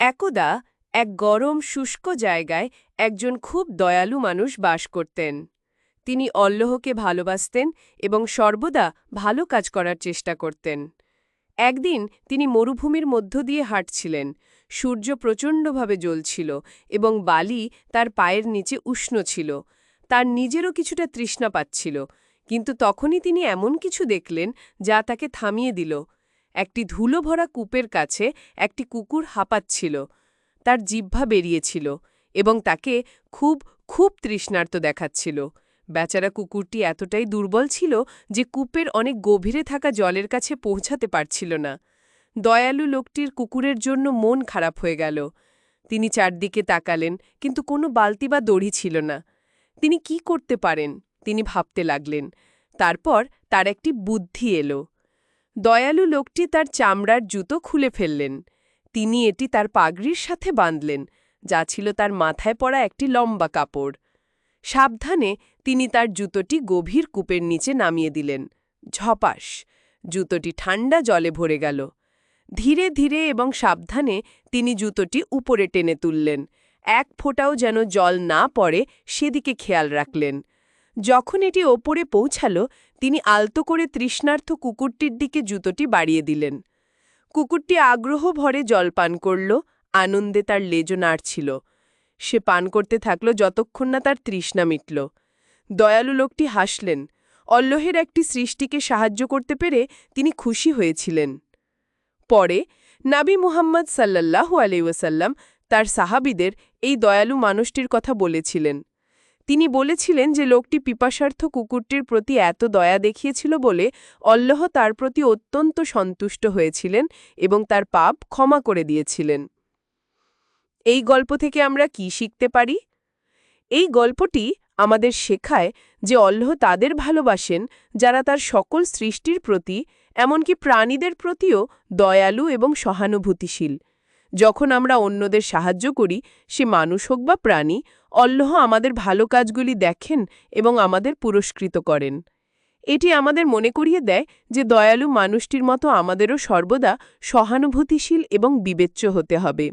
একদা এক গরম শুষ্ক জায়গায় একজন খুব দয়ালু মানুষ বাস করতেন। তিনি অল্লহকে ভালোবাসতেন এবং সর্বদা ভালো কাজ করার চেষ্টা করতেন। একদিন তিনি মরুভূমির মধ্য দিয়ে হাঁটছিলেন। সূর্য প্রচণ্ডভাবে জ্বলছিল এবং বালি তার পায়ের নিচে উষ্ণ ছিল। তার নিজেরও কিছুটা তৃষ্ণা পাচ্ছিল। কিন্তু তখনই তিনি এমন কিছু দেখলেন যা তাকে থামিয়ে দিল। একটি ধুলো ভরা কূপের কাছে একটি কুকুর হাঁপাচ্ছিল। তার জিহ্বা বেরিয়েছিল এবং তাকে খুব খুব তৃষ্ণার্ত দেখাচ্ছিল। বেচারা কুকুরটি এতটাই দুর্বল ছিল যে কূপের অনেক গভীরে থাকা জলের কাছে পৌঁছাতে পারছিল না। দয়ালু লোকটির কুকুরের জন্য মন খারাপ হয়ে গেল। তিনি চারদিকে তাকালেন, কিন্তু কোনো বালতি বা দড়ি ছিল না। তিনি কি করতে পারেন? তিনি ভাবতে লাগলেন। তারপর তার একটি বুদ্ধি এলো। দয়ালু লোকটি তার চামড়ার জুতো খুলে ফেললেন। তিনি এটি তার পাগড়ির সাথে বাঁধলেন, যা ছিল তার মাথায় পড়া একটি লম্বা কাপড়। সাবধানে তিনি তার জুতোটি গভীর কূপের নিচে নামিয়ে দিলেন। ঝপাস, জুতোটি ঠান্ডা জলে ভরে গেল। ধীরে ধীরে এবং সাবধানে তিনি জুতোটি উপরে টেনে তুললেন। এক ফোঁটাও যেন জল না পড়ে সেদিকে খেয়াল রাখলেন। যখন এটি ওপরে পৌঁছাল, তিনি আলতো করে তৃষ্ণার্থ কুকুরটির দিকে জুতোটি বাড়িয়ে দিলেন। কুকুরটি আগ্রহ ভরে জল পান করল, আনন্দে তার লেজো নাড়ছিল। সে পান করতে থাকল যতক্ষণ না তার তৃষ্ণা মিটল। দয়ালু লোকটি হাসলেন। অল্লহের একটি সৃষ্টিকে সাহায্য করতে পেরে তিনি খুশি হয়েছিলেন। পরে নাবি মুহাম্মদ সাল্লাল্লাহু আলাইসাল্লাম তার সাহাবিদের এই দয়ালু মানুষটির কথা বলেছিলেন। তিনি বলেছিলেন যে লোকটি পিপাসার্থ কুকুরটির প্রতি এত দয়া দেখিয়েছিল বলে অল্লাহ তার প্রতি অত্যন্ত সন্তুষ্ট হয়েছিলেন এবং তার পাপ ক্ষমা করে দিয়েছিলেন। এই গল্প থেকে আমরা কি শিখতে পারি? এই গল্পটি আমাদের শেখায় যে অল্লাহ তাদের ভালোবাসেন যারা তার সকল সৃষ্টির প্রতি, এমনকি প্রাণীদের প্রতিও দয়ালু এবং সহানুভূতিশীল। যখন আমরা অন্যদের সাহায্য করি, সে মানুষ হোক বা প্রাণী অল্লহ আমাদের ভালো কাজগুলি দেখেন এবং আমাদের পুরস্কৃত করেন। এটি আমাদের মনে করিয়ে দেয় যে দয়ালু মানুষটির মতো আমাদেরও সর্বদা সহানুভূতিশীল এবং বিবেচ্য হতে হবে।